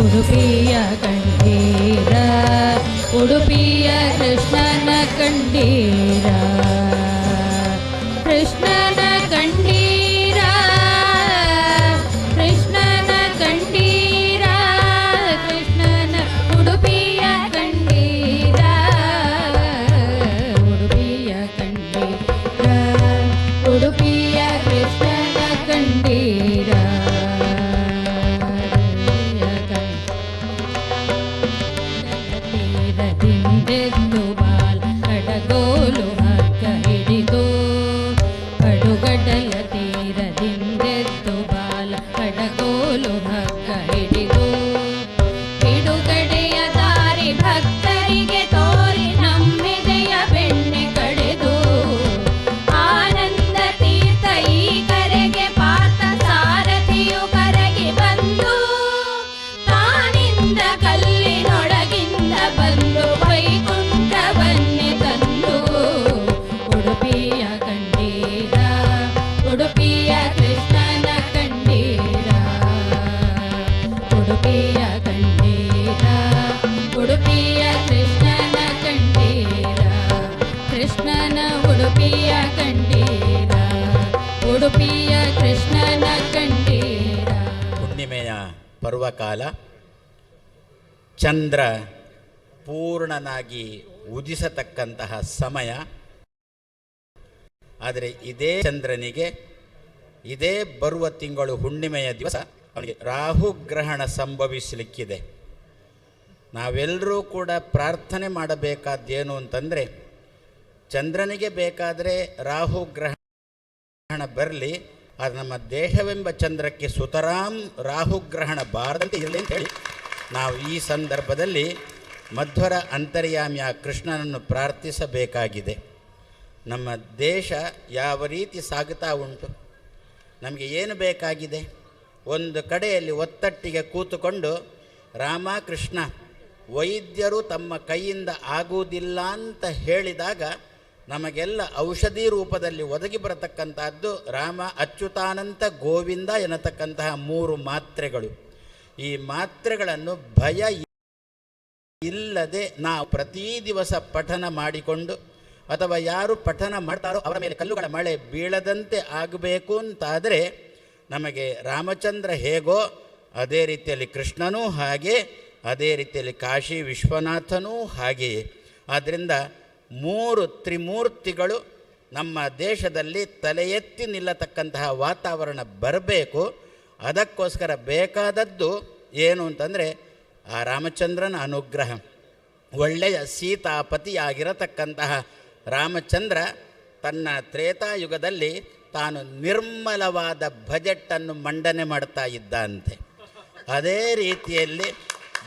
ಉಡುಪಿಯ ಕಂಡೀರ ಉಡುಪಿಯ ಪರ್ವಕಾಲ ಚಂದ್ರ ಪೂರ್ಣನಾಗಿ ಉದಿಸತಕ್ಕಂತಹ ಸಮಯ. ಆದರೆ ಇದೇ ಚಂದ್ರನಿಗೆ ಇದೇ ಬರುವ ತಿಂಗಳು ಹುಣ್ಣಿಮೆಯ ದಿವಸ ಅವನಿಗೆ ರಾಹುಗ್ರಹಣ ಸಂಭವಿಸಲಿಕ್ಕಿದೆ. ನಾವೆಲ್ಲರೂ ಕೂಡ ಪ್ರಾರ್ಥನೆ ಮಾಡಬೇಕಾದ್ದೇನು ಅಂತಂದರೆ, ಚಂದ್ರನಿಗೆ ಬೇಕಾದರೆ ರಾಹುಗ್ರಹಣ ಬರಲಿ ಅದು ನಮ್ಮ ದೇಹವೆಂಬ ಚಂದ್ರಕ್ಕೆ ಸುತರಾಂ ರಾಹುಗ್ರಹಣ ಬಾರದಂತೆ ಇರಲಿ ಅಂತ ಹೇಳಿ ನಾವು ಈ ಸಂದರ್ಭದಲ್ಲಿ ಮಧ್ವರ ಅಂತರ್ಯಾಮಿಯ ಕೃಷ್ಣನನ್ನು ಪ್ರಾರ್ಥಿಸಬೇಕಾಗಿದೆ. ನಮ್ಮ ದೇಶ ಯಾವ ರೀತಿ ಸಾಗುತ್ತಾ ಉಂಟು? ನಮಗೆ ಏನು ಬೇಕಾಗಿದೆ? ಒಂದು ಕಡೆಯಲ್ಲಿ ಒತ್ತಟ್ಟಿಗೆ ಕೂತುಕೊಂಡು ರಾಮಕೃಷ್ಣ ವೈದ್ಯರು ತಮ್ಮ ಕೈಯಿಂದ ಆಗುವುದಿಲ್ಲ ಅಂತ ಹೇಳಿದಾಗ ನಮಗೆಲ್ಲ ಔಷಧಿ ರೂಪದಲ್ಲಿ ಒದಗಿ ಬರತಕ್ಕಂತಹದ್ದು ರಾಮ ಅಚ್ಯುತಾನಂತ ಗೋವಿಂದ ಎನ್ನತಕ್ಕಂತಹ ಮೂರು ಮಾತ್ರೆಗಳು. ಈ ಮಾತ್ರೆಗಳನ್ನು ಭಯ ಇಲ್ಲದೆ ನಾವು ಪ್ರತಿ ದಿವಸ ಪಠನ ಮಾಡಿಕೊಂಡು ಅಥವಾ ಯಾರು ಪಠನ ಮಾಡ್ತಾರೋ ಅವರ ಮೇಲೆ ಕಲ್ಲುಗಳ ಮಳೆ ಬೀಳದಂತೆ ಆಗಬೇಕು ಅಂತಾದರೆ ನಮಗೆ ರಾಮಚಂದ್ರ ಹೇಗೋ ಅದೇ ರೀತಿಯಲ್ಲಿ ಕೃಷ್ಣನೂ ಹಾಗೆ, ಅದೇ ರೀತಿಯಲ್ಲಿ ಕಾಶಿ ವಿಶ್ವನಾಥನೂ ಹಾಗೆಯೇ. ಆದ್ದರಿಂದ ಮೂರು ತ್ರಿಮೂರ್ತಿಗಳು ನಮ್ಮ ದೇಶದಲ್ಲಿ ತಲೆ ಎತ್ತಿ ನಿಲ್ಲತಕ್ಕಂತಹ ವಾತಾವರಣ ಬರಬೇಕು. ಅದಕ್ಕೋಸ್ಕರ ಬೇಕಾದದ್ದು ಏನು ಅಂತಂದರೆ ಆ ರಾಮಚಂದ್ರನ ಅನುಗ್ರಹ. ಒಳ್ಳೆಯ ಸೀತಾಪತಿಯಾಗಿರತಕ್ಕಂತಹ ರಾಮಚಂದ್ರ ತನ್ನ ತ್ರೇತಾಯುಗದಲ್ಲಿ ತಾನು ನಿರ್ಮಲವಾದ ಬಜೆಟನ್ನು ಮಂಡನೆ ಮಾಡ್ತಾ ಇದ್ದಂತೆ ಅದೇ ರೀತಿಯಲ್ಲಿ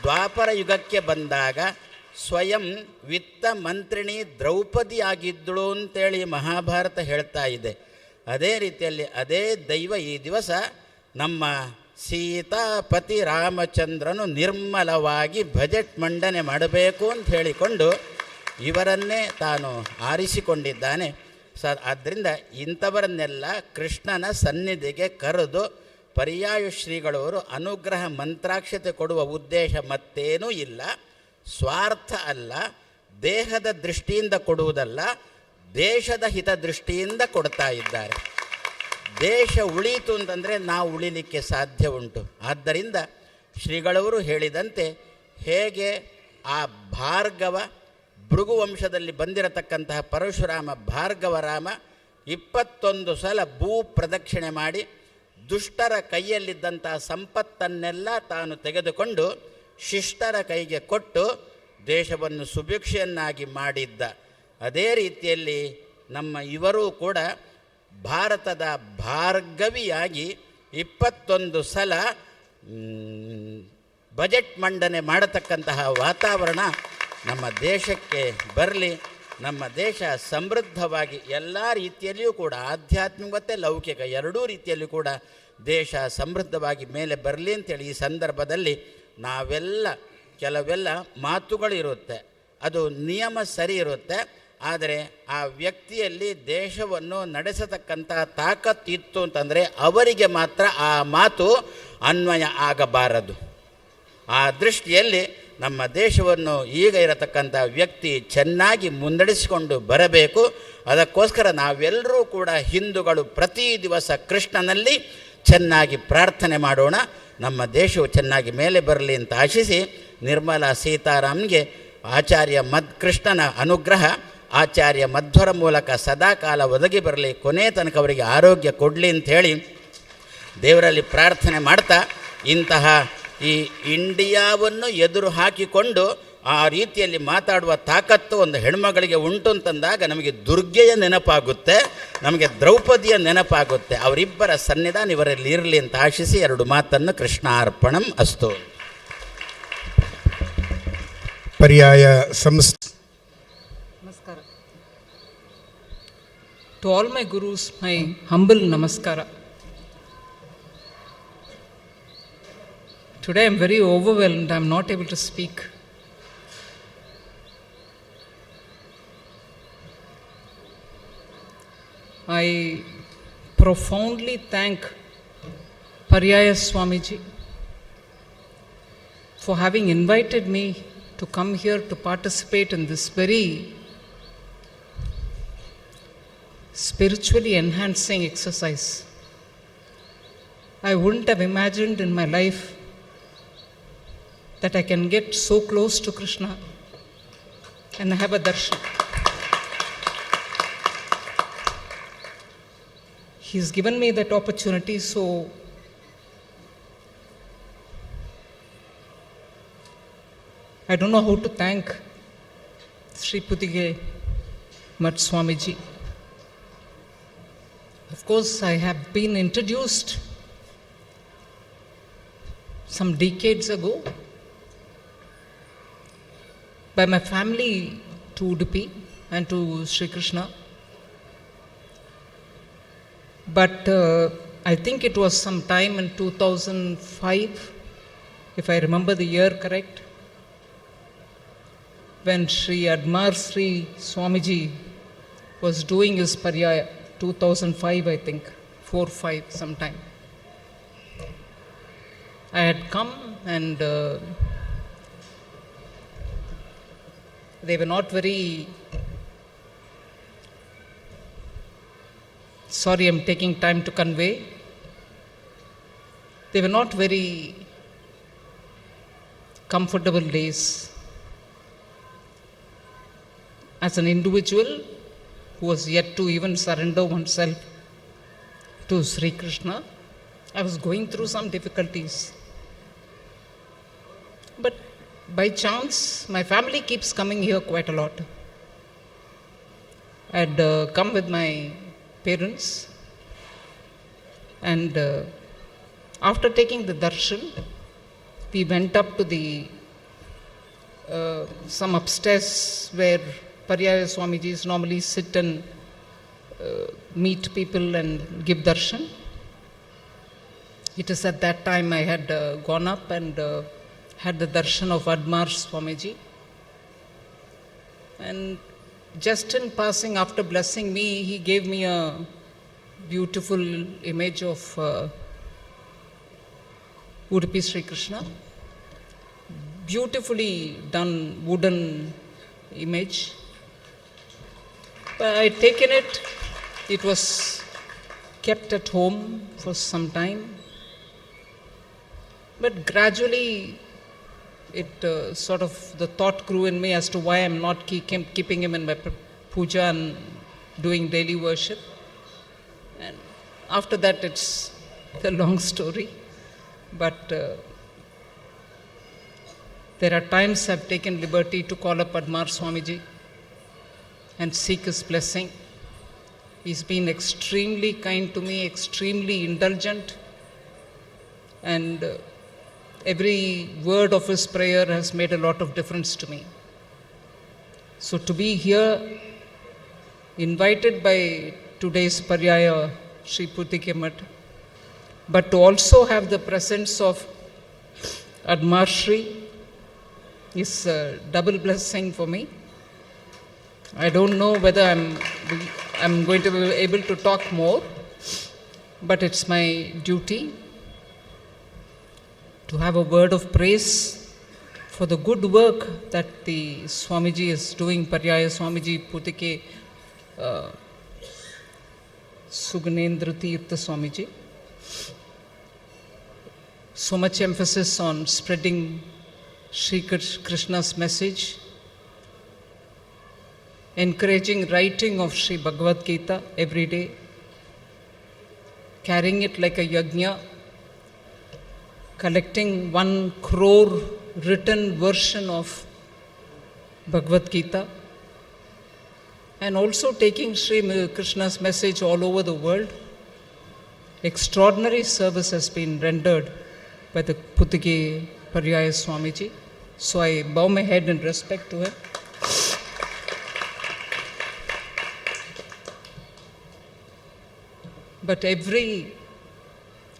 ದ್ವಾಪರ ಯುಗಕ್ಕೆ ಬಂದಾಗ ಸ್ವಯಂ ವಿತ್ತ ಮಂತ್ರಿಣಿ ದ್ರೌಪದಿ ಆಗಿದ್ದಳು ಅಂತೇಳಿ ಮಹಾಭಾರತ ಹೇಳ್ತಾ ಇದೆ. ಅದೇ ರೀತಿಯಲ್ಲಿ ಅದೇ ದೈವ ಈ ದಿವಸ ನಮ್ಮ ಸೀತಾಪತಿ ರಾಮಚಂದ್ರನು ನಿರ್ಮಲವಾಗಿ ಬಜೆಟ್ ಮಂಡನೆ ಮಾಡಬೇಕು ಅಂತ ಹೇಳಿಕೊಂಡು ಇವರನ್ನೇ ತಾನು ಆರಿಸಿಕೊಂಡಿದ್ದಾನೆ. ಸ ಆದ್ದರಿಂದ ಇಂಥವರನ್ನೆಲ್ಲ ಕೃಷ್ಣನ ಸನ್ನಿಧಿಗೆ ಕರೆದು ಪರ್ಯಾಯ ಶ್ರೀಗಳವರು ಅನುಗ್ರಹ ಮಂತ್ರಾಕ್ಷತೆ ಕೊಡುವ ಉದ್ದೇಶ ಮತ್ತೇನೂ ಇಲ್ಲ. ಸ್ವಾರ್ಥ ಅಲ್ಲ, ದೇಹದ ದೃಷ್ಟಿಯಿಂದ ಕೊಡುವುದಲ್ಲ, ದೇಶದ ಹಿತದೃಷ್ಟಿಯಿಂದ ಕೊಡ್ತಾ ಇದ್ದಾರೆ. ದೇಶ ಉಳೀತು ಅಂತಂದರೆ ನಾವು ಉಳಿಲಿಕ್ಕೆ ಸಾಧ್ಯ ಉಂಟು. ಆದ್ದರಿಂದ ಶ್ರೀಗಳವರು ಹೇಳಿದಂತೆ ಹೇಗೆ ಆ ಭಾರ್ಗವ ಭೃಗುವಂಶದಲ್ಲಿ ಬಂದಿರತಕ್ಕಂತಹ ಪರಶುರಾಮ ಭಾರ್ಗವರಾಮ ಇಪ್ಪತ್ತೊಂದು ಸಲ ಭೂ ಪ್ರದಕ್ಷಿಣೆ ಮಾಡಿ ದುಷ್ಟರ ಕೈಯಲ್ಲಿದ್ದಂತಹ ಸಂಪತ್ತನ್ನೆಲ್ಲ ತಾನು ತೆಗೆದುಕೊಂಡು ಶಿಷ್ಟರ ಕೈಗೆ ಕೊಟ್ಟು ದೇಶವನ್ನು ಸುಭಿಕ್ಷೆಯನ್ನಾಗಿ ಮಾಡಿದ್ದ. ಅದೇ ರೀತಿಯಲ್ಲಿ ನಮ್ಮ ಇವರೂ ಕೂಡ ಭಾರತದ ಭಾರ್ಗವಿಯಾಗಿ ಇಪ್ಪತ್ತೊಂದು ಸಲ ಬಜೆಟ್ ಮಂಡನೆ ಮಾಡತಕ್ಕಂತಹ ವಾತಾವರಣ ನಮ್ಮ ದೇಶಕ್ಕೆ ಬರಲಿ. ನಮ್ಮ ದೇಶ ಸಮೃದ್ಧವಾಗಿ ಎಲ್ಲ ರೀತಿಯಲ್ಲಿಯೂ ಕೂಡ, ಆಧ್ಯಾತ್ಮಿಕತೆ, ಲೌಕಿಕ ಎರಡೂ ರೀತಿಯಲ್ಲೂ ಕೂಡ ದೇಶ ಸಮೃದ್ಧವಾಗಿ ಮೇಲೆ ಬರಲಿ ಅಂತೇಳಿ ಈ ಸಂದರ್ಭದಲ್ಲಿ ನಾವೆಲ್ಲ ಕೆಲವೆಲ್ಲ ಮಾತುಗಳಿರುತ್ತೆ. ಅದು ನಿಯಮ ಸರಿ ಇರುತ್ತೆ. ಆದರೆ ಆ ವ್ಯಕ್ತಿಯಲ್ಲಿ ದೇಶವನ್ನು ನಡೆಸತಕ್ಕಂಥ ತಾಕತ್ತಿತ್ತು ಅಂತಂದರೆ ಅವರಿಗೆ ಮಾತ್ರ ಆ ಮಾತು ಅನ್ವಯ ಆಗಬಾರದು. ಆ ದೃಷ್ಟಿಯಲ್ಲಿ ನಮ್ಮ ದೇಶವನ್ನು ಈಗ ಇರತಕ್ಕಂಥ ವ್ಯಕ್ತಿ ಚೆನ್ನಾಗಿ ಮುನ್ನಡೆಸಿಕೊಂಡು ಬರಬೇಕು. ಅದಕ್ಕೋಸ್ಕರ ನಾವೆಲ್ಲರೂ ಕೂಡ ಹಿಂದೂಗಳು ಪ್ರತಿ ದಿವಸ ಕೃಷ್ಣನಲ್ಲಿ ಚೆನ್ನಾಗಿ ಪ್ರಾರ್ಥನೆ ಮಾಡೋಣ. ನಮ್ಮ ದೇಶವು ಚೆನ್ನಾಗಿ ಮೇಲೆ ಬರಲಿ ಅಂತ ಆಶಿಸಿ ನಿರ್ಮಲಾ ಸೀತಾರಾಮ್ಗೆ ಆಚಾರ್ಯ ಮದ್ ಕೃಷ್ಣನ ಅನುಗ್ರಹ, ಆಚಾರ್ಯ ಮಧ್ವರ ಮೂಲಕ ಸದಾಕಾಲ ಒದಗಿ ಬರಲಿ, ಕೊನೆ ತನಕ ಅವರಿಗೆ ಆರೋಗ್ಯ ಕೊಡಲಿ ಅಂಥೇಳಿ ದೇವರಲ್ಲಿ ಪ್ರಾರ್ಥನೆ ಮಾಡ್ತಾ ಇಂತಹ ಈ ಇಂಡಿಯಾವನ್ನು ಎದುರು ಹಾಕಿಕೊಂಡು ಆ ರೀತಿಯಲ್ಲಿ ಮಾತಾಡುವ ತಾಕತ್ತು ಒಂದು ಹೆಣ್ಮಗಳಿಗೆ ಉಂಟು ಅಂತಂದಾಗ ನಮಗೆ ದುರ್ಗೆಯ ನೆನಪಾಗುತ್ತೆ ನಮಗೆ ದ್ರೌಪದಿಯ ನೆನಪಾಗುತ್ತೆ. ಅವರಿಬ್ಬರ ಸನ್ನಿಧಾನ ಇವರಲ್ಲಿ ಇರಲಿ ಅಂತ ಆಶಿಸಿ ಎರಡು ಮಾತನ್ನು ಕೃಷ್ಣಾರ್ಪಣಂ ಅಸ್ತು. ಪರ್ಯಾಯ ಸಂಸ್ all my gurus my humble ನಮಸ್ಕಾರ today I am very overwhelmed I am not able to speak. I profoundly thank Paryaya Swamiji for having invited me to come here to participate in this very spiritually enhancing exercise. I wouldn't have imagined in my life that I can get so close to Krishna and have a darshan. He's given me that opportunity, so I don't know how to thank Sri Putige Mat Swamiji. Of course, I have been introduced some decades ago by my family to Udupi and to Sri Krishna. But uh, I think it was some time in 2005, if I remember the year correct, when Sri Admar Sri Swamiji was doing his paryaya, 2005, I think, 4 5 sometime. I had come and uh, they were not very. Sorry, I'm taking time to convey. They were not very comfortable days. As an individual who was yet to even surrender oneself to Sri Krishna, I was going through some difficulties. But by chance, my family keeps coming here quite a lot. I'd uh, come with my parents, and uh, after taking the darshan, we went up to the uh, some upstairs where Paryaya Swamijis normally sit and uh, meet people and give darshan. It is at that time I had uh, gone up and uh, had the darshan of Admar Swamiji. And just in passing, after blessing me, he gave me a beautiful image of uh, Udupi Sri Krishna. Beautifully done wooden image. But I had taken it, it was kept at home for some time. But gradually, it uh, sort of the thought grew in me as to why I'm not keep, keeping him in my puja and doing daily worship. And after that, it's a long story. But uh, there are times I've taken liberty to call up Admar Swamiji and seek his blessing. He's been extremely kind to me, extremely indulgent, and uh, every word of his prayer has made a lot of difference to me. So, to be here, invited by today's Paryaya Sri Putikemat, but to also have the presence of Admar is a double blessing for me. I don't know whether I'm, I'm going to be able to talk more, but it's my duty to have a word of praise for the good work that the Swamiji is doing, Paryaya Swamiji Putike uh, Suganendra Tirtha Swamiji. So much emphasis on spreading Sri Krishna's message, encouraging writing of Sri Bhagavad Gita every day, carrying it like a yajna, collecting one crore written version of Bhagavad Gita, and also taking Sri Krishna's message all over the world. Extraordinary service has been rendered by the Putige Paryaya Swamiji. So I bow my head in respect to him. But every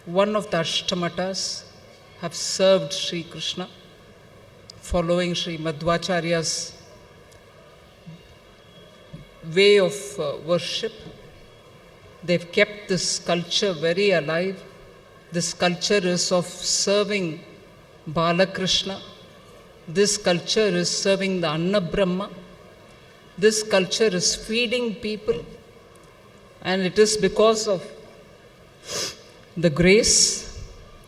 one of the Ashtamatas have served Sri Krishna, following Sri Madhvacharya's way of uh, worship. They've kept this culture very alive. This culture is of serving Balakrishna. This culture is serving the Anna Brahma. This culture is feeding people. And it is because of the grace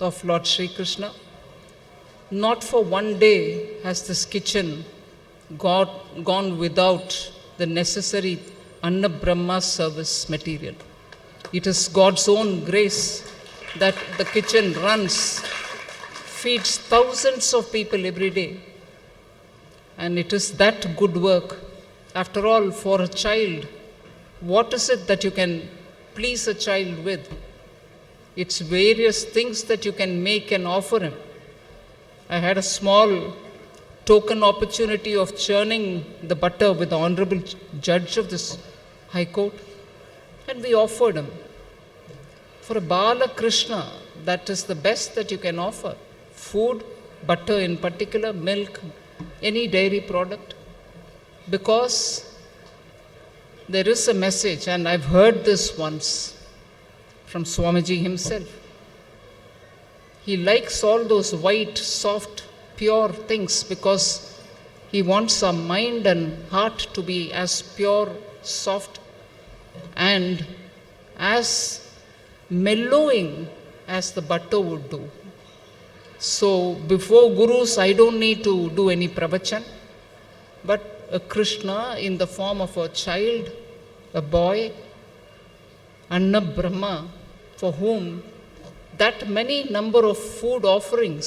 of Lord Sri Krishna. Not for one day has this kitchen got, gone without the necessary Anna Brahma service material. It is God's own grace that the kitchen runs, feeds thousands of people every day. And it is that good work. After all, for a child, what is it that you can please a child with? It's various things that you can make and offer him. I had a small token opportunity of churning the butter with the honorable judge of this High Court, and we offered him. For a Bala Krishna, that is the best that you can offer. Food, butter in particular, milk, any dairy product. Because there is a message, and I've heard this once from Swamiji himself. He likes all those white, soft, pure things because he wants our mind and heart to be as pure, soft, and as mellowing as the butter would do. So, before gurus, I don't need to do any pravachan, but a Krishna in the form of a child, a boy, Anna Brahma, for whom that many number of food offerings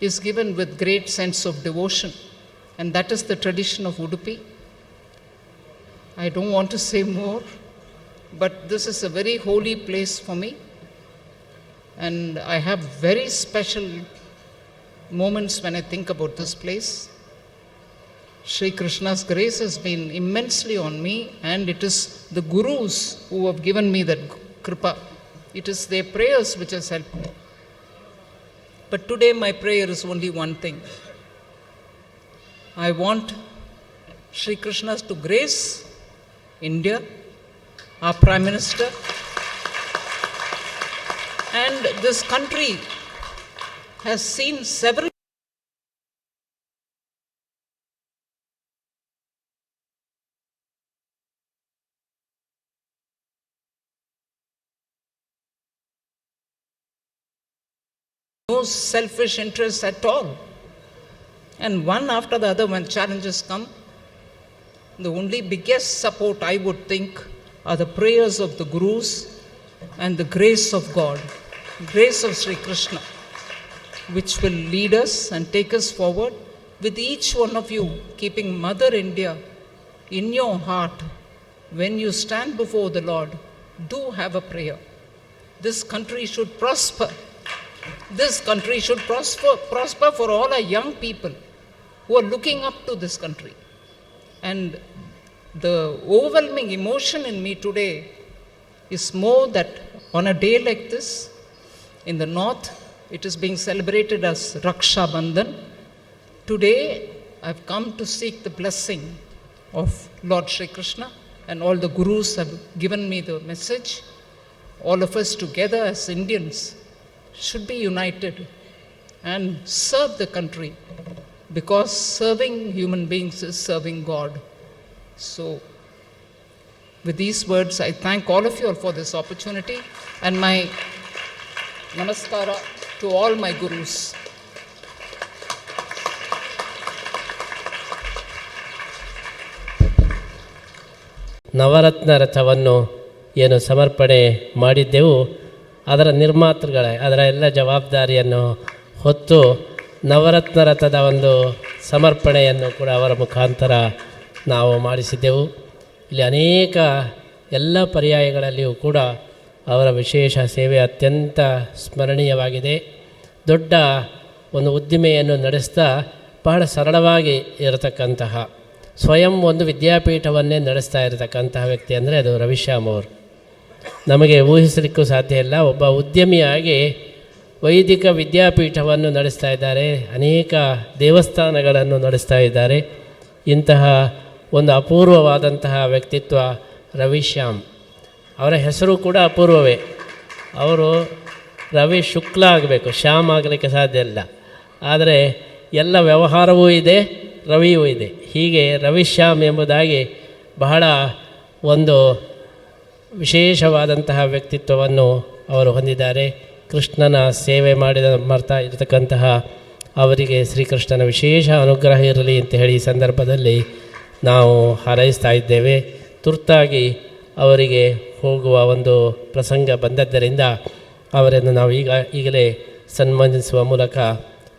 is given with great sense of devotion. And that is the tradition of Udupi. I don't want to say more, but this is a very holy place for me. And I have very special moments when I think about this place. Sri Krishna's grace has been immensely on me, and it is the gurus who have given me that kripa. It is their prayers which has helped me. But today, my prayer is only one thing I want Sri Krishna's to grace India, our Prime Minister, and this country has seen several selfish interests at all. And one after the other, when challenges come, the only biggest support I would think are the prayers of the gurus and the grace of God, grace of Sri Krishna, which will lead us and take us forward with each one of you keeping Mother India in your heart. When you stand before the Lord, do have a prayer. This country should prosper. This country should prosper, prosper for all our young people who are looking up to this country. And the overwhelming emotion in me today is more that on a day like this, in the north, it is being celebrated as Raksha Bandhan. Today, I've come to seek the blessing of Lord Sri Krishna, and all the gurus have given me the message. All of us together as Indians should be united and serve the country because serving human beings is serving God. So, with these words, I thank all of you all for this opportunity and my namaskara to all my gurus. ನವರತ್ನ ರಥವನ್ನು ಏನು ಸಮರ್ಪಣೆ ಮಾಡಿದ್ದೆವು ಅದರ ನಿರ್ಮಾತೃಗಳೇ, ಅದರ ಎಲ್ಲ ಜವಾಬ್ದಾರಿಯನ್ನು ಹೊತ್ತು ನವರತ್ನ ರಥದ ಒಂದು ಸಮರ್ಪಣೆಯನ್ನು ಕೂಡ ಅವರ ಮುಖಾಂತರ ನಾವು ಮಾಡಿಸಿದ್ದೆವು. ಇಲ್ಲಿ ಅನೇಕ ಎಲ್ಲ ಪರ್ಯಾಯಗಳಲ್ಲಿಯೂ ಕೂಡ ಅವರ ವಿಶೇಷ ಸೇವೆ ಅತ್ಯಂತ ಸ್ಮರಣೀಯವಾಗಿದೆ. ದೊಡ್ಡ ಒಂದು ಉದ್ದಿಮೆಯನ್ನು ನಡೆಸ್ತಾ ಬಹಳ ಸರಳವಾಗಿ ಇರತಕ್ಕಂತಹ, ಸ್ವಯಂ ಒಂದು ವಿದ್ಯಾಪೀಠವನ್ನೇ ನಡೆಸ್ತಾ ಇರತಕ್ಕಂತಹ ವ್ಯಕ್ತಿ ಅಂದರೆ ಅದು ರವಿಶ್ಯಾಮ್ ಅವರು. ನಮಗೆ ಊಹಿಸಲಿಕ್ಕೂ ಸಾಧ್ಯ ಇಲ್ಲ. ಒಬ್ಬ ಉದ್ಯಮಿಯಾಗಿ ವೈದಿಕ ವಿದ್ಯಾಪೀಠವನ್ನು ನಡೆಸ್ತಾ ಇದ್ದಾರೆ. ಅನೇಕ ದೇವಸ್ಥಾನಗಳನ್ನು ನಡೆಸ್ತಾ ಇದ್ದಾರೆ. ಇಂತಹ ಒಂದು ಅಪೂರ್ವವಾದಂತಹ ವ್ಯಕ್ತಿತ್ವ ರವಿಶ್ಯಾಮ್. ಅವರ ಹೆಸರು ಕೂಡ ಅಪೂರ್ವವೇ. ಅವರು ರವಿ ಶುಕ್ಲ ಆಗಬೇಕು. ಶ್ಯಾಮ್ ಆಗಲಿಕ್ಕೆ ಸಾಧ್ಯ ಇಲ್ಲ. ಆದರೆ ಎಲ್ಲ ವ್ಯವಹಾರವೂ ಇದೆ, ರವಿಯೂ ಇದೆ. ಹೀಗೆ ರವಿಶ್ಯಾಮ್ ಎಂಬುದಾಗಿ ಬಹಳ ಒಂದು ವಿಶೇಷವಾದಂತಹ ವ್ಯಕ್ತಿತ್ವವನ್ನು ಅವರು ಹೊಂದಿದ್ದಾರೆ. ಕೃಷ್ಣನ ಸೇವೆ ಮಾಡಿದ ಮಾಡ್ತಾ ಇರತಕ್ಕಂತಹ ಅವರಿಗೆ ಶ್ರೀಕೃಷ್ಣನ ವಿಶೇಷ ಅನುಗ್ರಹ ಇರಲಿ ಅಂತ ಹೇಳಿ ಈ ಸಂದರ್ಭದಲ್ಲಿ ನಾವು ಹಾರೈಸ್ತಾ ಇದ್ದೇವೆ. ತುರ್ತಾಗಿ ಅವರಿಗೆ ಹೋಗುವ ಒಂದು ಪ್ರಸಂಗ ಬಂದದ್ದರಿಂದ ಅವರನ್ನು ನಾವು ಈಗ, ಈಗಲೇ ಸನ್ಮಾನಿಸುವ ಮೂಲಕ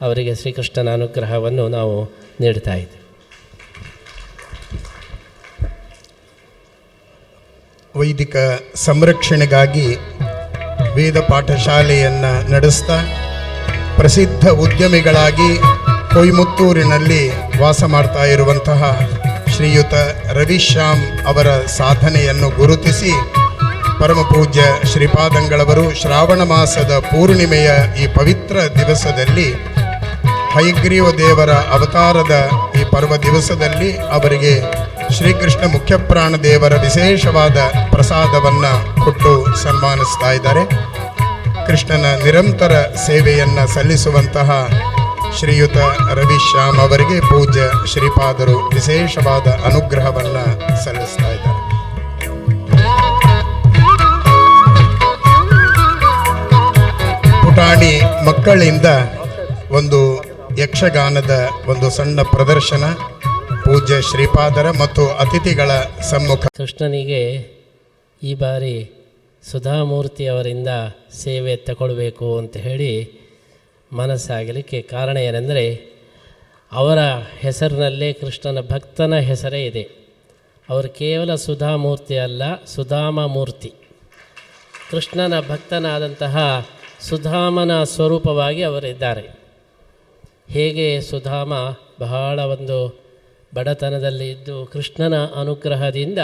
ಅವರಿಗೆ ಶ್ರೀಕೃಷ್ಣನ ಅನುಗ್ರಹವನ್ನು ನಾವು ನೀಡ್ತಾ ಇದ್ದೇವೆ. ವೈದಿಕ ಸಂರಕ್ಷಣೆಗಾಗಿ ವೇದ ಪಾಠಶಾಲೆಯನ್ನು ನಡೆಸ್ತಾ ಪ್ರಸಿದ್ಧ ಉದ್ಯಮಿಗಳಾಗಿ ಕೊಯ್ಮುತ್ತೂರಿನಲ್ಲಿ ವಾಸ ಮಾಡ್ತಾ ಇರುವಂತಹ ಶ್ರೀಯುತ ರವಿಶ್ಯಾಮ್ ಅವರ ಸಾಧನೆಯನ್ನು ಗುರುತಿಸಿ ಪರಮಪೂಜ್ಯ ಶ್ರೀಪಾದಂಗಳವರು ಶ್ರಾವಣ ಮಾಸದ ಪೂರ್ಣಿಮೆಯ ಈ ಪವಿತ್ರ ದಿವಸದಲ್ಲಿ ಹೈಗ್ರೀವ ದೇವರ ಅವತಾರದ ಈ ಪರ್ವ ದಿವಸದಲ್ಲಿ ಅವರಿಗೆ ಶ್ರೀಕೃಷ್ಣ ಮುಖ್ಯಪ್ರಾಣ ದೇವರ ವಿಶೇಷವಾದ ಪ್ರಸಾದವನ್ನು ಕೊಟ್ಟು ಸನ್ಮಾನಿಸ್ತಾ ಇದ್ದಾರೆ. ಕೃಷ್ಣನ ನಿರಂತರ ಸೇವೆಯನ್ನು ಸಲ್ಲಿಸುವಂತಹ ಶ್ರೀಯುತ ರವಿಶ್ಯಾಮ್ ಅವರಿಗೆ ಪೂಜ್ಯ ಶ್ರೀಪಾದರು ವಿಶೇಷವಾದ ಅನುಗ್ರಹವನ್ನ ಸಲ್ಲಿಸ್ತಾ ಇದ್ದಾರೆ. ಪುಟಾಣಿ ಮಕ್ಕಳಿಂದ ಒಂದು ಯಕ್ಷಗಾನದ ಒಂದು ಸಣ್ಣ ಪ್ರದರ್ಶನ. ಪೂಜ್ಯ ಶ್ರೀಪಾದರ ಮತ್ತು ಅತಿಥಿಗಳ ಸಮ್ಮುಖ ಕೃಷ್ಣನಿಗೆ ಈ ಬಾರಿ ಸುಧಾಮೂರ್ತಿ ಅವರಿಂದ ಸೇವೆ ತಗೊಳ್ಬೇಕು ಅಂತ ಹೇಳಿ ಮನಸ್ಸಾಗಲಿಕ್ಕೆ ಕಾರಣ ಏನೆಂದರೆ ಅವರ ಹೆಸರಿನಲ್ಲೇ ಕೃಷ್ಣನ ಭಕ್ತನ ಹೆಸರೇ ಇದೆ. ಅವರು ಕೇವಲ ಸುಧಾಮೂರ್ತಿ ಅಲ್ಲ ಸುಧಾಮ ಮೂರ್ತಿ ಕೃಷ್ಣನ ಭಕ್ತನಾದಂತಹ ಸುಧಾಮನ ಸ್ವರೂಪವಾಗಿ ಅವರಿದ್ದಾರೆ. ಹೇಗೆ ಸುಧಾಮ ಬಹಳ ಒಂದು ಬಡತನದಲ್ಲಿ ಇದ್ದು ಕೃಷ್ಣನ ಅನುಗ್ರಹದಿಂದ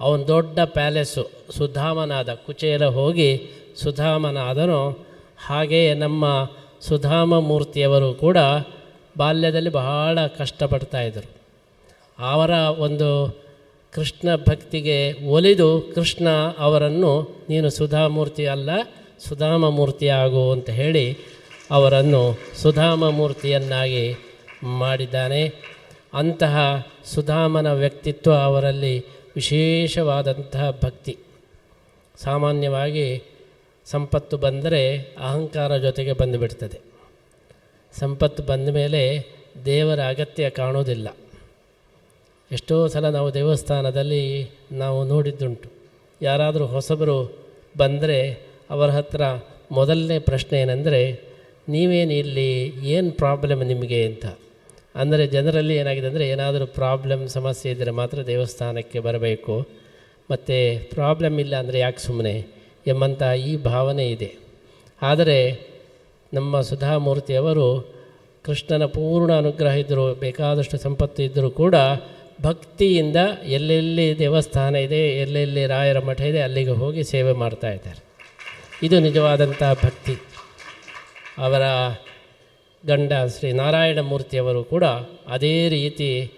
ಅವನು ದೊಡ್ಡ ಪ್ಯಾಲೇಸು ಸುಧಾಮನಾದ ಕುಚೇಲ ಹೋಗಿ ಸುಧಾಮನಾದನು. ಹಾಗೆಯೇ ನಮ್ಮ ಸುಧಾಮ ಮೂರ್ತಿಯವರು ಕೂಡ ಬಾಲ್ಯದಲ್ಲಿ ಬಹಳ ಕಷ್ಟಪಡ್ತಾಯಿದ್ರು ಅವರ ಒಂದು ಕೃಷ್ಣ ಭಕ್ತಿಗೆ ಒಲಿದು ಕೃಷ್ಣ ಅವರನ್ನು, ನೀನು ಸುಧಾಮೂರ್ತಿ ಅಲ್ಲ, ಸುಧಾಮ ಮೂರ್ತಿ ಆಗು ಅಂತ ಹೇಳಿ ಅವರನ್ನು ಸುಧಾಮ ಮೂರ್ತಿಯನ್ನಾಗಿ ಮಾಡಿದ್ದಾನೆ. ಅಂತಹ ಸುಧಾಮನ ವ್ಯಕ್ತಿತ್ವ ಅವರಲ್ಲಿ ವಿಶೇಷವಾದಂತಹ ಭಕ್ತಿ. ಸಾಮಾನ್ಯವಾಗಿ ಸಂಪತ್ತು ಬಂದರೆ ಅಹಂಕಾರ ಜೊತೆಗೆ ಬಂದುಬಿಡ್ತದೆ. ಸಂಪತ್ತು ಬಂದ ಮೇಲೆ ದೇವರ ಅಗತ್ಯ ಕಾಣೋದಿಲ್ಲ ಎಷ್ಟೋ ಸಲ ನಾವು ದೇವಸ್ಥಾನದಲ್ಲಿ ನಾವು ನೋಡಿದ್ದುಂಟು. ಯಾರಾದರೂ ಹೊಸಬರು ಬಂದರೆ ಅವರ ಹತ್ರ ಮೊದಲನೇ ಪ್ರಶ್ನೆ ಏನೆಂದರೆ ನೀವೇನು ಇಲ್ಲಿ ಏನು ಪ್ರಾಬ್ಲಮ್ ನಿಮಗೆ ಅಂತ. ಅಂದರೆ ಜನರಲ್ಲಿ ಏನಾಗಿದೆ ಅಂದರೆ ಏನಾದರೂ ಪ್ರಾಬ್ಲಮ್ ಸಮಸ್ಯೆ ಇದ್ದರೆ ಮಾತ್ರ ದೇವಸ್ಥಾನಕ್ಕೆ ಬರಬೇಕು. ಮತ್ತು ಪ್ರಾಬ್ಲಮ್ ಇಲ್ಲ ಅಂದರೆ ಯಾಕೆ ಸುಮ್ಮನೆ ಎಂಬಂಥ ಈ ಭಾವನೆ ಇದೆ. ಆದರೆ ನಮ್ಮ ಸುಧಾಮೂರ್ತಿಯವರು ಕೃಷ್ಣನ ಪೂರ್ಣ ಅನುಗ್ರಹ ಇದ್ದರೂ, ಬೇಕಾದಷ್ಟು ಸಂಪತ್ತು ಇದ್ದರೂ ಕೂಡ ಭಕ್ತಿಯಿಂದ ಎಲ್ಲೆಲ್ಲಿ ದೇವಸ್ಥಾನ ಇದೆ, ಎಲ್ಲೆಲ್ಲಿ ರಾಯರ ಮಠ ಇದೆ, ಅಲ್ಲಿಗೆ ಹೋಗಿ ಸೇವೆ ಮಾಡ್ತಾ ಇದ್ದಾರೆ. ಇದು ನಿಜವಾದಂಥ ಭಕ್ತಿ. ಅವರ ಗಂಡ ಶ್ರೀ ನಾರಾಯಣ ಮೂರ್ತಿಯವರು ಕೂಡ ಅದೇ ರೀತಿ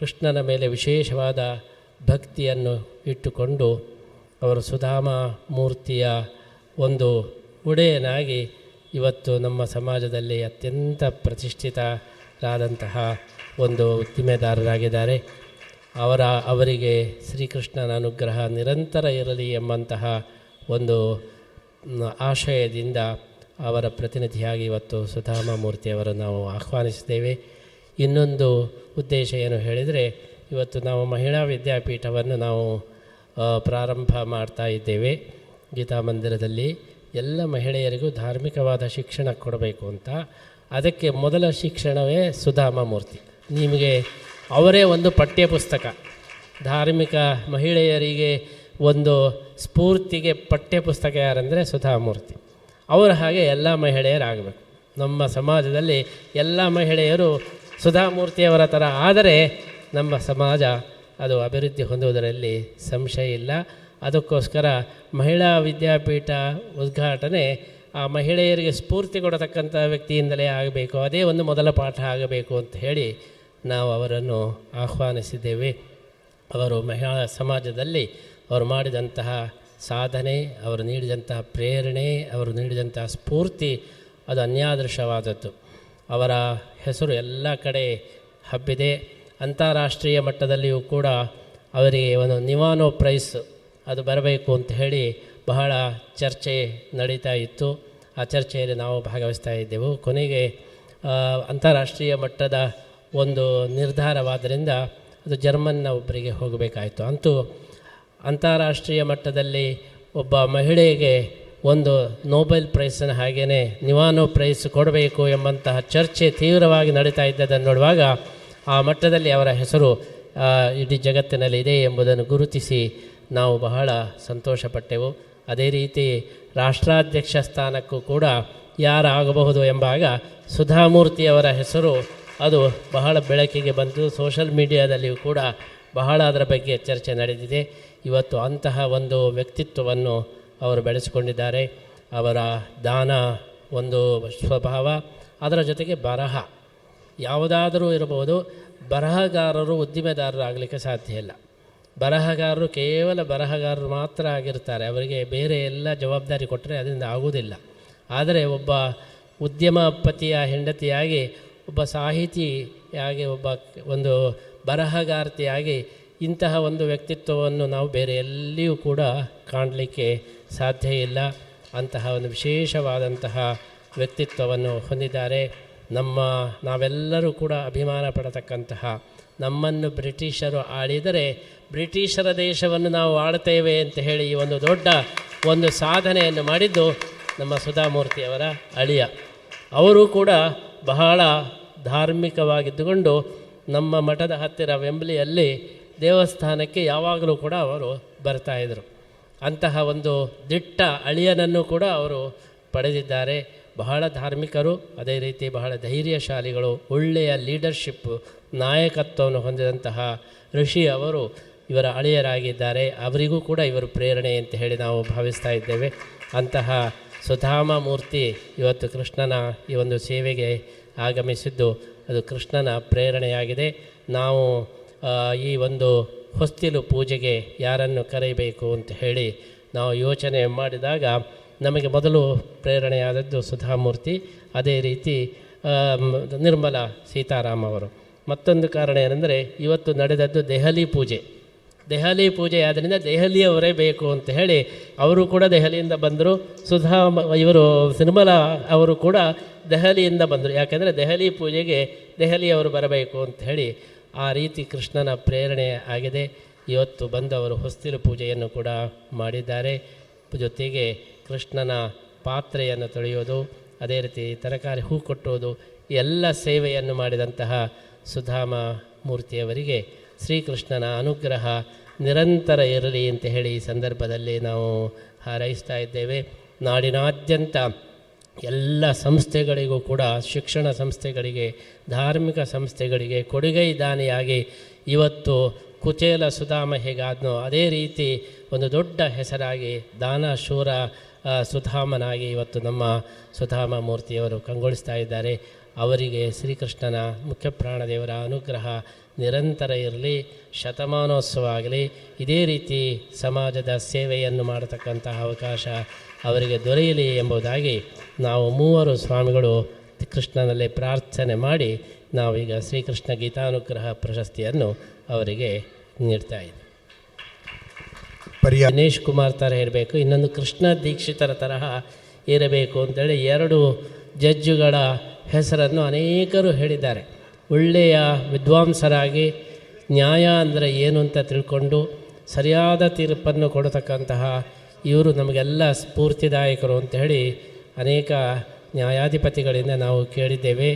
ಕೃಷ್ಣನ ಮೇಲೆ ವಿಶೇಷವಾದ ಭಕ್ತಿಯನ್ನು ಇಟ್ಟುಕೊಂಡು ಅವರು ಸುಧಾಮ ಮೂರ್ತಿಯ ಒಂದು ಉಡೆಯನಾಗಿ ಇವತ್ತು ನಮ್ಮ ಸಮಾಜದಲ್ಲಿ ಅತ್ಯಂತ ಪ್ರತಿಷ್ಠಿತರಾದಂತಹ ಒಂದು ಉದ್ದಿಮೆದಾರರಾಗಿದ್ದಾರೆ. ಅವರ, ಅವರಿಗೆ ಶ್ರೀಕೃಷ್ಣನ ಅನುಗ್ರಹ ನಿರಂತರ ಇರಲಿ ಎಂಬಂತಹ ಒಂದು ಆಶಯದಿಂದ ಅವರ ಪ್ರತಿನಿಧಿಯಾಗಿ ಇವತ್ತು ಸುಧಾಮ ಮೂರ್ತಿಯವರನ್ನು ನಾವು ಆಹ್ವಾನಿಸಿದ್ದೇವೆ ಇನ್ನೊಂದು ಉದ್ದೇಶ ಏನು ಹೇಳಿದರೆ, ಇವತ್ತು ನಾವು ಮಹಿಳಾ ವಿದ್ಯಾಪೀಠವನ್ನು ನಾವು ಪ್ರಾರಂಭ ಮಾಡ್ತಾ ಇದ್ದೇವೆ. ಗೀತಾ ಮಂದಿರದಲ್ಲಿ ಎಲ್ಲ ಮಹಿಳೆಯರಿಗೂ ಧಾರ್ಮಿಕವಾದ ಶಿಕ್ಷಣ ಕೊಡಬೇಕು ಅಂತ. ಅದಕ್ಕೆ ಮೊದಲ ಶಿಕ್ಷಣವೇ ಸುಧಾಮ ಮೂರ್ತಿ ನಿಮಗೆ ಅವರೇ ಒಂದು ಪಠ್ಯಪುಸ್ತಕ. ಧಾರ್ಮಿಕ ಮಹಿಳೆಯರಿಗೆ ಒಂದು ಸ್ಫೂರ್ತಿಗೆ ಪಠ್ಯಪುಸ್ತಕ ಯಾರಂದರೆ ಸುಧಾಮೂರ್ತಿ ಅವರ ಹಾಗೆ ಎಲ್ಲ ಮಹಿಳೆಯರಾಗಬೇಕು. ನಮ್ಮ ಸಮಾಜದಲ್ಲಿ ಎಲ್ಲ ಮಹಿಳೆಯರು ಸುಧಾಮೂರ್ತಿಯವರ ಥರ ಆದರೆ ನಮ್ಮ ಸಮಾಜ ಅದು ಅಭಿವೃದ್ಧಿ ಹೊಂದುವುದರಲ್ಲಿ ಸಂಶಯ ಇಲ್ಲ. ಅದಕ್ಕೋಸ್ಕರ ಮಹಿಳಾ ವಿದ್ಯಾಪೀಠ ಉದ್ಘಾಟನೆ ಆ ಮಹಿಳೆಯರಿಗೆ ಸ್ಫೂರ್ತಿ ಕೊಡತಕ್ಕಂಥ ವ್ಯಕ್ತಿಯಿಂದಲೇ ಆಗಬೇಕು. ಅದೇ ಒಂದು ಮೊದಲ ಪಾಠ ಆಗಬೇಕು ಅಂತ ಹೇಳಿ ನಾವು ಅವರನ್ನು ಆಹ್ವಾನಿಸಿದ್ದೇವೆ. ಅವರು ಮಹಿಳಾ ಸಮಾಜದಲ್ಲಿ ಅವರು ಮಾಡಿದಂತಹ ಸಾಧನೆ, ಅವರು ನೀಡಿದಂತಹ ಪ್ರೇರಣೆ, ಅವರು ನೀಡಿದಂತಹ ಸ್ಫೂರ್ತಿ, ಅದು ಅನ್ಯಾದೃಶವಾದದ್ದು. ಅವರ ಹೆಸರು ಎಲ್ಲ ಕಡೆ ಹಬ್ಬಿದೆ. ಅಂತಾರಾಷ್ಟ್ರೀಯ ಮಟ್ಟದಲ್ಲಿಯೂ ಕೂಡ ಅವರಿಗೆ ಒಂದು ನಿವಾನೋ ಪ್ರೈಸ್ ಅದು ಬರಬೇಕು ಅಂತ ಹೇಳಿ ಬಹಳ ಚರ್ಚೆ ನಡೀತಾ ಇತ್ತು. ಆ ಚರ್ಚೆಯಲ್ಲಿ ನಾವು ಭಾಗವಹಿಸ್ತಾ ಇದ್ದೆವು. ಕೊನೆಗೆ ಅಂತಾರಾಷ್ಟ್ರೀಯ ಮಟ್ಟದ ಒಂದು ನಿರ್ಧಾರವಾದ್ದರಿಂದ ಅದು ಜರ್ಮನ್ನ ಒಬ್ಬರಿಗೆ ಹೋಗಬೇಕಾಯಿತು. ಅಂತೂ ಅಂತಾರಾಷ್ಟ್ರೀಯ ಮಟ್ಟದಲ್ಲಿ ಒಬ್ಬ ಮಹಿಳೆಗೆ ಒಂದು ನೋಬೆಲ್ ಪ್ರೈಸನ್ನು ಹಾಗೆಯೇ ನಿವಾನೋ ಪ್ರೈಸ್ ಕೊಡಬೇಕು ಎಂಬಂತಹ ಚರ್ಚೆ ತೀವ್ರವಾಗಿ ನಡೀತಾ ಇದ್ದದನ್ನು ನೋಡುವಾಗ ಆ ಮಟ್ಟದಲ್ಲಿ ಅವರ ಹೆಸರು ಇಡೀ ಜಗತ್ತಿನಲ್ಲಿ ಇದೆ ಎಂಬುದನ್ನು ಗುರುತಿಸಿ ನಾವು ಬಹಳ ಸಂತೋಷಪಟ್ಟೆವು. ಅದೇ ರೀತಿ ರಾಷ್ಟ್ರಾಧ್ಯಕ್ಷ ಸ್ಥಾನಕ್ಕೂ ಕೂಡ ಯಾರಾಗಬಹುದು ಎಂಬಾಗ ಸುಧಾಮೂರ್ತಿಯವರ ಹೆಸರು ಅದು ಬಹಳ ಬೆಳಕಿಗೆ ಬಂತು ಸೋಷಲ್ ಮೀಡಿಯಾದಲ್ಲಿಯೂ ಕೂಡ ಬಹಳ ಅದರ ಬಗ್ಗೆ ಚರ್ಚೆ ನಡೆದಿದೆ. ಇವತ್ತು ಅಂತಹ ಒಂದು ವ್ಯಕ್ತಿತ್ವವನ್ನು ಅವರು ಬೆಳೆಸಿಕೊಂಡಿದ್ದಾರೆ. ಅವರ ದಾನ ಒಂದು ಸ್ವಭಾವ, ಅದರ ಜೊತೆಗೆ ಬರಹ. ಯಾವುದಾದರೂ ಇರಬಹುದು, ಬರಹಗಾರರು ಉದ್ದಿಮೆದಾರರಾಗಲಿಕ್ಕೆ ಸಾಧ್ಯ ಇಲ್ಲ. ಬರಹಗಾರರು ಕೇವಲ ಬರಹಗಾರರು ಮಾತ್ರ ಆಗಿರ್ತಾರೆ. ಅವರಿಗೆ ಬೇರೆ ಎಲ್ಲ ಜವಾಬ್ದಾರಿ ಕೊಟ್ಟರೆ ಅದರಿಂದ ಆಗುವುದಿಲ್ಲ. ಆದರೆ ಒಬ್ಬ ಉದ್ಯಮಪತಿಯ ಹೆಂಡತಿಯಾಗಿ, ಒಬ್ಬ ಸಾಹಿತಿಯಾಗಿ, ಒಬ್ಬ ಒಂದು ಬರಹಗಾರ್ತಿಯಾಗಿ ಇಂತಹ ಒಂದು ವ್ಯಕ್ತಿತ್ವವನ್ನು ನಾವು ಬೇರೆ ಎಲ್ಲಿಯೂ ಕೂಡ ಕಾಣಲಿಕ್ಕೆ ಸಾಧ್ಯ ಇಲ್ಲ. ಅಂತಹ ಒಂದು ವಿಶೇಷವಾದಂತಹ ವ್ಯಕ್ತಿತ್ವವನ್ನು ಹೊಂದಿದ್ದಾರೆ. ನಮ್ಮ ನಾವೆಲ್ಲರೂ ಕೂಡ ಅಭಿಮಾನ ಪಡತಕ್ಕಂತಹ ನಮ್ಮನ್ನು ಬ್ರಿಟಿಷರು ಆಳಿದರೆ ಬ್ರಿಟಿಷರ ದೇಶವನ್ನು ನಾವು ಆಳ್ತೇವೆ ಅಂತ ಹೇಳಿ ಈ ಒಂದು ದೊಡ್ಡ ಒಂದು ಸಾಧನೆಯನ್ನು ಮಾಡಿದ್ದು ನಮ್ಮ ಸುಧಾಮೂರ್ತಿಯವರ ಅಳಿಯ. ಅವರು ಕೂಡ ಬಹಳ ಧಾರ್ಮಿಕವಾಗಿದ್ದುಕೊಂಡು ನಮ್ಮ ಮಠದ ಹತ್ತಿರ ವೆಂಬ್ಲಿಯಲ್ಲಿ ದೇವಸ್ಥಾನಕ್ಕೆ ಯಾವಾಗಲೂ ಕೂಡ ಅವರು ಬರ್ತಾಯಿದ್ರು ಅಂತಹ ಒಂದು ದಿಟ್ಟ ಅಳಿಯನನ್ನು ಕೂಡ ಅವರು ಪಡೆದಿದ್ದಾರೆ. ಬಹಳ ಧಾರ್ಮಿಕರು, ಅದೇ ರೀತಿ ಬಹಳ ಧೈರ್ಯಶಾಲಿಗಳು, ಒಳ್ಳೆಯ ಲೀಡರ್ಶಿಪ್, ನಾಯಕತ್ವವನ್ನು ಹೊಂದಿದಂತಹ ಋಷಿ ಅವರು ಇವರ ಅಳಿಯರಾಗಿದ್ದಾರೆ. ಅವರಿಗೂ ಕೂಡ ಇವರು ಪ್ರೇರಣೆ ಅಂತ ಹೇಳಿ ನಾವು ಭಾವಿಸ್ತಾ ಇದ್ದೇವೆ. ಅಂತಹ ಸುಧಾಮ ಮೂರ್ತಿ ಇವತ್ತು ಕೃಷ್ಣನ ಈ ಒಂದು ಸೇವೆಗೆ ಆಗಮಿಸಿದ್ದು ಅದು ಕೃಷ್ಣನ ಪ್ರೇರಣೆಯಾಗಿದೆ. ನಾವು ಈ ಒಂದು ಹೊಸ್ತಿಲು ಪೂಜೆಗೆ ಯಾರನ್ನು ಕರೆಯಬೇಕು ಅಂತ ಹೇಳಿ ನಾವು ಯೋಚನೆ ಮಾಡಿದಾಗ ನಮಗೆ ಮೊದಲು ಪ್ರೇರಣೆಯಾದದ್ದು ಸುಧಾಮೂರ್ತಿ, ಅದೇ ರೀತಿ ನಿರ್ಮಲಾ ಸೀತಾರಾಮ್ ಅವರು. ಮತ್ತೊಂದು ಕಾರಣ ಏನೆಂದರೆ, ಇವತ್ತು ನಡೆದದ್ದು ದೆಹಲಿ ಪೂಜೆ. ದೆಹಲಿ ಪೂಜೆ ಆದ್ದರಿಂದ ದೆಹಲಿಯವರೇ ಬೇಕು ಅಂತ ಹೇಳಿ ಅವರು ಕೂಡ ದೆಹಲಿಯಿಂದ ಬಂದರು. ಸುಧಾ ಇವರು ನಿರ್ಮಲಾ ಅವರು ಕೂಡ ದೆಹಲಿಯಿಂದ ಬಂದರು. ಯಾಕೆಂದರೆ ದೆಹಲಿ ಪೂಜೆಗೆ ದೆಹಲಿಯವರು ಬರಬೇಕು ಅಂತ ಹೇಳಿ ಆ ರೀತಿ ಕೃಷ್ಣನ ಪ್ರೇರಣೆ ಆಗಿದೆ. ಇವತ್ತು ಬಂದವರು ಹೊಸ್ತಿಲು ಪೂಜೆಯನ್ನು ಕೂಡ ಮಾಡಿದ್ದಾರೆ. ಜೊತೆಗೆ ಕೃಷ್ಣನ ಪಾತ್ರೆಯನ್ನು ತೊಳೆಯೋದು, ಅದೇ ರೀತಿ ತರಕಾರಿ ಹೂ ಕೊಟ್ಟುವುದು ಎಲ್ಲ ಸೇವೆಯನ್ನು ಮಾಡಿದಂತಹ ಸುಧಾಮ ಮೂರ್ತಿಯವರಿಗೆ ಶ್ರೀಕೃಷ್ಣನ ಅನುಗ್ರಹ ನಿರಂತರ ಇರಲಿ ಅಂತ ಹೇಳಿ ಈ ಸಂದರ್ಭದಲ್ಲಿ ನಾವು ಹಾರೈಸ್ತಾ ಇದ್ದೇವೆ. ನಾಡಿನಾದ್ಯಂತ ಎಲ್ಲ ಸಂಸ್ಥೆಗಳಿಗೂ ಕೂಡ, ಶಿಕ್ಷಣ ಸಂಸ್ಥೆಗಳಿಗೆ, ಧಾರ್ಮಿಕ ಸಂಸ್ಥೆಗಳಿಗೆ ಕೊಡುಗೈ ದಾನಿಯಾಗಿ ಇವತ್ತು ಕುಚೇಲ ಸುಧಾಮ ಹೇಗಾದ್ನೋ ಅದೇ ರೀತಿ ಒಂದು ದೊಡ್ಡ ಹೆಸರಾಗಿ ದಾನ ಶೂರ ಸುಧಾಮನಾಗಿ ಇವತ್ತು ನಮ್ಮ ಸುಧಾಮ ಮೂರ್ತಿಯವರು ಕಂಗೊಳಿಸ್ತಾ ಇದ್ದಾರೆ. ಅವರಿಗೆ ಶ್ರೀಕೃಷ್ಣನ ಮುಖ್ಯ ಪ್ರಾಣದೇವರ ಅನುಗ್ರಹ ನಿರಂತರ ಇರಲಿ ಶತಮಾನೋತ್ಸವ ಆಗಲಿ ಇದೇ ರೀತಿ ಸಮಾಜದ ಸೇವೆಯನ್ನು ಮಾಡತಕ್ಕಂತಹ ಅವಕಾಶ ಅವರಿಗೆ ದೊರೆಯಲಿ ಎಂಬುದಾಗಿ ನಾವು ಮೂವರು ಸ್ವಾಮಿಗಳು ಕೃಷ್ಣನಲ್ಲಿ ಪ್ರಾರ್ಥನೆ ಮಾಡಿ ನಾವೀಗ ಶ್ರೀಕೃಷ್ಣ ಗೀತಾನುಗ್ರಹ ಪ್ರಶಸ್ತಿಯನ್ನು ಅವರಿಗೆ ನೀಡ್ತಾ ಇದ್ದೀವಿ ಪರಿ ದಿನೇಶ್ ಕುಮಾರ್ ಥರ ಇರಬೇಕು ಇನ್ನೊಂದು ಕೃಷ್ಣ ದೀಕ್ಷಿತರ ತರಹ ಇರಬೇಕು ಅಂತೇಳಿ ಎರಡು ಜಡ್ಜುಗಳ ಹೆಸರನ್ನು ಅನೇಕರು ಹೇಳಿದ್ದಾರೆ. ಒಳ್ಳೆಯ ವಿದ್ವಾಂಸರಾಗಿ ನ್ಯಾಯ ಅಂದರೆ ಏನು ಅಂತ ತಿಳ್ಕೊಂಡು ಸರಿಯಾದ ತೀರ್ಪನ್ನು ಕೊಡತಕ್ಕಂತಹ ಇವರು ನಮಗೆಲ್ಲ ಸ್ಫೂರ್ತಿದಾಯಕರು ಅಂತ ಹೇಳಿ ಅನೇಕ ನ್ಯಾಯಾಧಿಪತಿಗಳಿಂದ ನಾವು ಕೇಳಿದ್ದೇವೆ.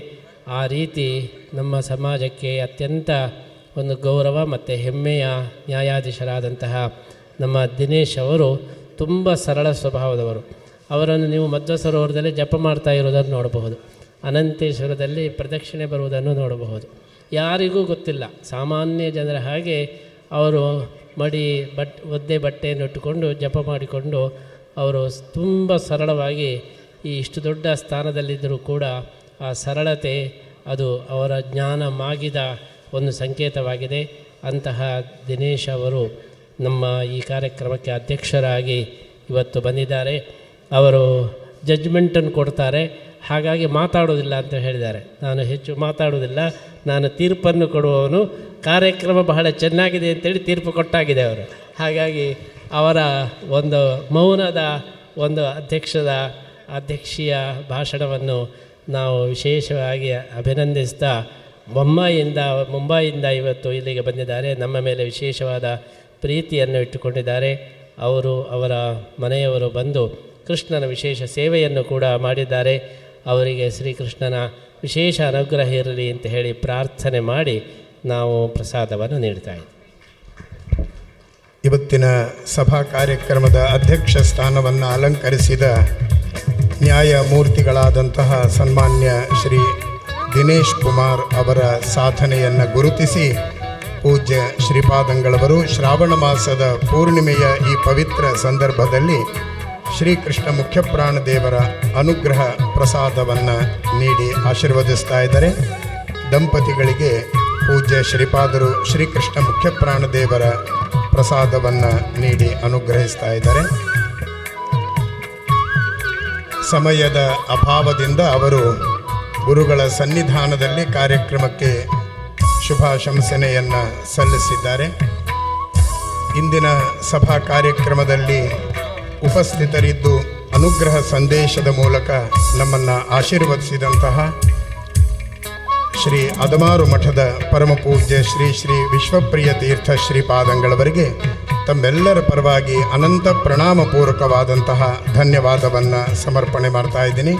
ಆ ರೀತಿ ನಮ್ಮ ಸಮಾಜಕ್ಕೆ ಅತ್ಯಂತ ಒಂದು ಗೌರವ ಮತ್ತು ಹೆಮ್ಮೆಯ ನ್ಯಾಯಾಧೀಶರಾದಂತಹ ನಮ್ಮ ದಿನೇಶ್ ಅವರು ತುಂಬ ಸರಳ ಸ್ವಭಾವದವರು. ಅವರನ್ನು ನೀವು ಮಧ್ವ ಸರೋವರದಲ್ಲಿ ಜಪ ಮಾಡ್ತಾ ಇರೋದನ್ನು ನೋಡಬಹುದು. ಅನಂತೇಶ್ವರದಲ್ಲಿ ಪ್ರದಕ್ಷಿಣೆ ಬರುವುದನ್ನು ನೋಡಬಹುದು. ಯಾರಿಗೂ ಗೊತ್ತಿಲ್ಲ. ಸಾಮಾನ್ಯ ಜನರ ಹಾಗೆ ಅವರು ಮಡಿ ಬಟ್, ಒದ್ದೆ ಬಟ್ಟೆಯನ್ನು ಇಟ್ಟುಕೊಂಡು ಜಪ ಮಾಡಿಕೊಂಡು ಅವರು ತುಂಬ ಸರಳವಾಗಿ ಈ ಇಷ್ಟು ದೊಡ್ಡ ಸ್ಥಾನದಲ್ಲಿದ್ದರೂ ಕೂಡ ಆ ಸರಳತೆ ಅದು ಅವರ ಜ್ಞಾನ ಮಾಗಿದ ಒಂದು ಸಂಕೇತವಾಗಿದೆ. ಅಂತಹ ದಿನೇಶ್ ಅವರು ನಮ್ಮ ಈ ಕಾರ್ಯಕ್ರಮಕ್ಕೆ ಅಧ್ಯಕ್ಷರಾಗಿ ಇವತ್ತು ಬಂದಿದ್ದಾರೆ. ಅವರು ಜಜ್ಮೆಂಟನ್ನು ಕೊಡ್ತಾರೆ. ಹಾಗಾಗಿ ಮಾತಾಡೋದಿಲ್ಲ ಅಂತ ಹೇಳಿದ್ದಾರೆ. ನಾನು ಹೆಚ್ಚು ಮಾತಾಡೋದಿಲ್ಲ. ನಾನು ತೀರ್ಪನ್ನು ಕೊಡುವವನು. ಕಾರ್ಯಕ್ರಮ ಬಹಳ ಚೆನ್ನಾಗಿದೆ ಅಂತೇಳಿ ತೀರ್ಪು ಕೊಟ್ಟಾಗಿದೆ ಅವರು. ಹಾಗಾಗಿ ಅವರ ಒಂದು ಮೌನದ ಒಂದು ಅಧ್ಯಕ್ಷದ, ಅಧ್ಯಕ್ಷೀಯ ಭಾಷಣವನ್ನು ನಾವು ವಿಶೇಷವಾಗಿ ಅಭಿನಂದಿಸ್ತಾ ಮುಂಬೈಯಿಂದ ಮುಂಬೈಯಿಂದ ಇವತ್ತು ಇಲ್ಲಿಗೆ ಬಂದಿದ್ದಾರೆ. ನಮ್ಮ ಮೇಲೆ ವಿಶೇಷವಾದ ಪ್ರೀತಿಯನ್ನು ಇಟ್ಟುಕೊಂಡಿದ್ದಾರೆ. ಅವರು ಅವರ ಮನೆಯವರು ಬಂದು ಕೃಷ್ಣನ ವಿಶೇಷ ಸೇವೆಯನ್ನು ಕೂಡ ಮಾಡಿದ್ದಾರೆ. ಅವರಿಗೆ ಶ್ರೀಕೃಷ್ಣನ ವಿಶೇಷ ಅನುಗ್ರಹ ಇರಲಿ ಅಂತ ಹೇಳಿ ಪ್ರಾರ್ಥನೆ ಮಾಡಿ ನಾವು ಪ್ರಸಾದವನ್ನು ನೀಡ್ತಾ ಇದ್ದೀವಿ ಇವತ್ತಿನ ಸಭಾ ಕಾರ್ಯಕ್ರಮದ ಅಧ್ಯಕ್ಷ ಸ್ಥಾನವನ್ನು ಅಲಂಕರಿಸಿದ ನ್ಯಾಯಮೂರ್ತಿಗಳಾದಂತಹ ಸನ್ಮಾನ್ಯ ಶ್ರೀ ದಿನೇಶ್ ಕುಮಾರ್ ಅವರ ಸಾಧನೆಯನ್ನು ಗುರುತಿಸಿ ಪೂಜ್ಯ ಶ್ರೀಪಾದಂಗಳವರು ಶ್ರಾವಣ ಮಾಸದ ಪೂರ್ಣಿಮೆಯ ಈ ಪವಿತ್ರ ಸಂದರ್ಭದಲ್ಲಿ ಶ್ರೀಕೃಷ್ಣ ಮುಖ್ಯಪ್ರಾಣ ದೇವರ ಅನುಗ್ರಹ ಪ್ರಸಾದವನ್ನು ನೀಡಿ ಆಶೀರ್ವದಿಸ್ತಾ ಇದ್ದಾರೆ. ದಂಪತಿಗಳಿಗೆ ಪೂಜ್ಯ ಶ್ರೀಪಾದರು ಶ್ರೀಕೃಷ್ಣ ಮುಖ್ಯಪ್ರಾಣ ದೇವರ ಪ್ರಸಾದವನ್ನು ನೀಡಿ ಅನುಗ್ರಹಿಸ್ತಾ ಇದ್ದಾರೆ. ಸಮಯದ ಅಭಾವದಿಂದ ಅವರು ಗುರುಗಳ ಸನ್ನಿಧಾನದಲ್ಲಿ ಕಾರ್ಯಕ್ರಮಕ್ಕೆ ಶುಭಾಶಂಸನೆಯನ್ನು ಸಲ್ಲಿಸಿದ್ದಾರೆ. ಇಂದಿನ ಸಭಾ ಕಾರ್ಯಕ್ರಮದಲ್ಲಿ ಉಪಸ್ಥಿತರಿದ್ದು ಅನುಗ್ರಹ ಸಂದೇಶದ ಮೂಲಕ ನಮ್ಮನ್ನು ಆಶೀರ್ವದಿಸಿದಂತಹ ಶ್ರೀ ಅದಮಾರು ಮಠದ ಪರಮ ಪೂಜ್ಯ ಶ್ರೀ ಶ್ರೀ ವಿಶ್ವಪ್ರಿಯ ತೀರ್ಥ ಶ್ರೀಪಾದಂಗಳವರಿಗೆ ತಮ್ಮೆಲ್ಲರ ಪರವಾಗಿ ಅನಂತ ಪ್ರಣಾಮಪೂರ್ವಕವಾದಂತಹ ಧನ್ಯವಾದವನ್ನು ಸಮರ್ಪಣೆ ಮಾಡ್ತಾ ಇದ್ದೀನಿ.